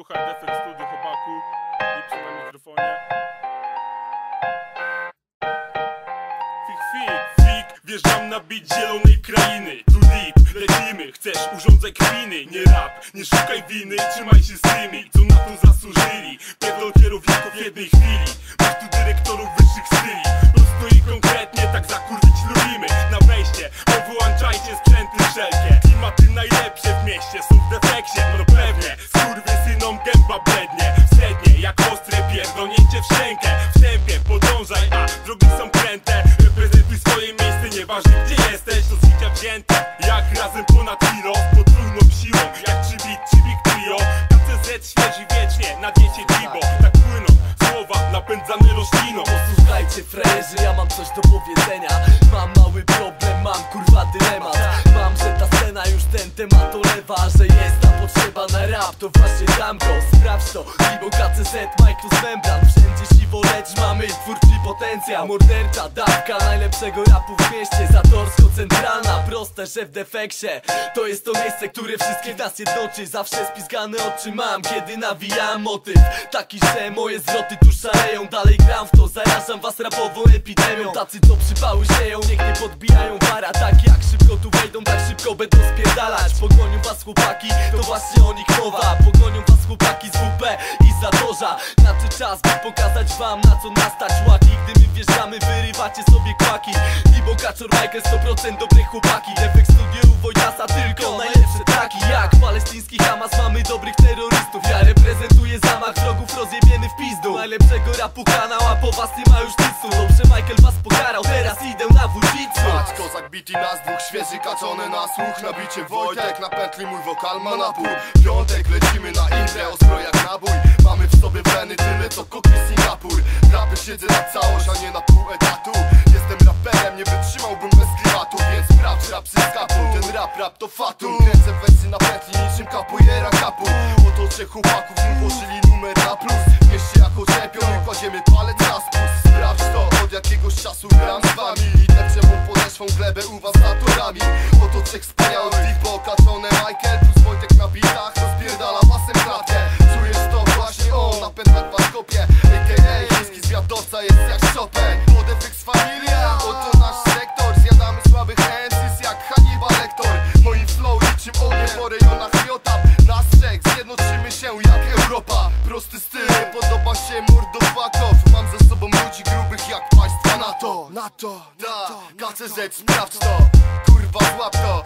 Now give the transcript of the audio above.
Słuchaj Defekt Studio chłopaku i na mikrofonie. Fik, fik, fik Wjeżdżam na bit zielonej krainy. True deep, lecimy Chcesz urządzaj kpiny. Nie rap, nie szukaj winy Trzymaj się z tymi, co na to zasłużyli. Pierdol kierowników w jednej chwili. Masz tu dyrektorów na diecie Dibo Tak płyną słowa napędzane rośliną. Posłuchajcie frajerzy, ja mam coś do powiedzenia. Mam mały problem, mam kurwa dylemat. Mam, że ta scena już ten temat olewa Że jest tam potrzeba na rap, to właśnie dam go Sprawdź to, Libo KCZ, Mike plus membran Wszędzie siwo, lecz mamy twórczy potencjał. Mordercza, dawka najlepszego rapu w mieście. Zatorsko centralna, proste, że w defeksie. To jest to miejsce, które wszystkich nas jednoczy. Zawsze spizgane oczy mam, kiedy nawijam motyw. Taki, że moje zwroty tu szaleją. Dalej gram w to, zarażam was rapową epidemią. Tacy co przypały sieją, niech nie podbijają para Tak jak szybko tu wejdą, tak szybko będą spierdalać. Pogonią was chłopaki, to właśnie o nich mowa. Pogonią was chłopaki z WP i Zatorza czas, by pokazać wam na co nastać łaki. Gdy my wjeżdżamy, wyrywacie sobie kłaki. Libo, Kaczor, Michael, 100% dobre chłopaki. Efekt studiu Wojtasa, tylko najlepsze traki. Jak palestyński Hamas, mamy dobrych terrorystów. Ja reprezentuję zamach wrogów, rozjebieny w pizdu. Najlepszego rapu kanał, a po was nie ma już nic. Dobrze, Michael was pokarał, teraz idę na wódźwicu Patrz, kozak biti nas dwóch, świeży kaczony na słuch. Nabicie Wojtek, na pętli mój wokal ma napój Piątek, lecimy na intrę, ostro jak nabój sobie weny tyle co koki Singapur. Rapy siedzę na całość, a nie na pół etatu. Jestem raperem, nie wytrzymałbym bez klimatu Więc sprawdź rap z kapu, ten rap, rap to fatum Kręcę wersy na pętli niczym capoeira kapu. Oto trzech chłopaków, mu włożyli numer na plus. W mieście jako czempion i kładziemy palec na spust. Sprawdź to, od jakiegoś czasu gram z wami. I depczę mu podeszwą glebę u was za torami Oto trzech wspaniałych Dipo, kaczone Michael Prosty styl, nie podoba się mordowakow Mam ze sobą ludzi grubych jak państwa NATO NATO, da, KCZ, sprawdź to. Kurwa, złap to